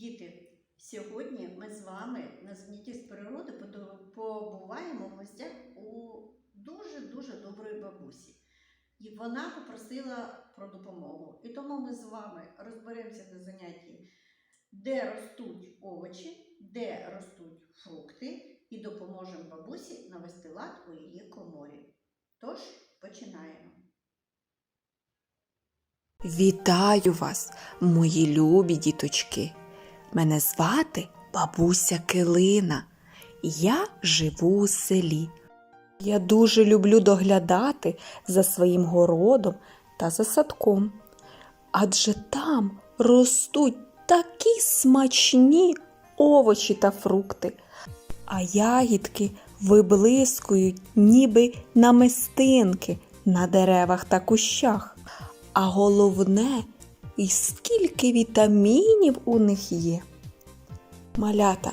Діти, сьогодні ми з вами на занятті з природи побуваємо в гостях у дуже-дуже доброї бабусі. І вона попросила про допомогу. І тому ми з вами розберемося на занятті, де ростуть овочі, де ростуть фрукти, і допоможемо бабусі навести лад у її коморі. Тож починаємо. Вітаю вас, мої любі діточки. Мене звати бабуся Килина. Я живу у селі. Я дуже люблю доглядати за своїм городом та за садком. Адже там ростуть такі смачні овочі та фрукти, а ягідки виблискують, ніби намистинки на деревах та кущах. А головне, і скільки вітамінів у них є. Малята,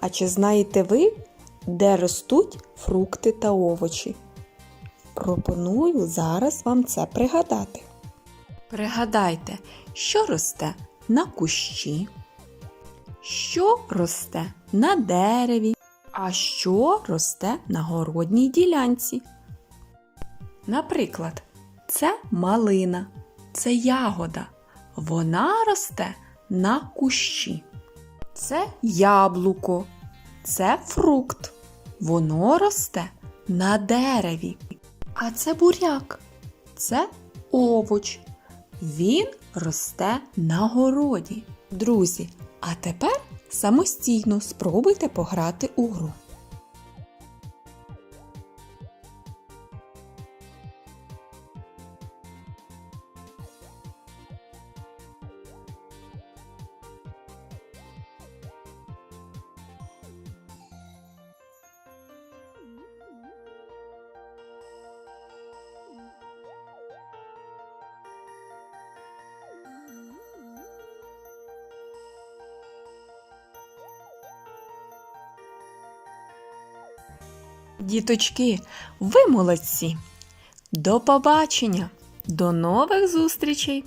а чи знаєте ви, де ростуть фрукти та овочі? Пропоную зараз вам це пригадати. Пригадайте, що росте на кущі, що росте на дереві, а що росте на городній ділянці. Наприклад, це малина, це ягода. Вона росте на кущі. Це яблуко, це фрукт. Воно росте на дереві. А це буряк, це овоч. Він росте на городі. Друзі, а тепер самостійно спробуйте пограти у гру. Діточки, ви молодці! До побачення! До нових зустрічей!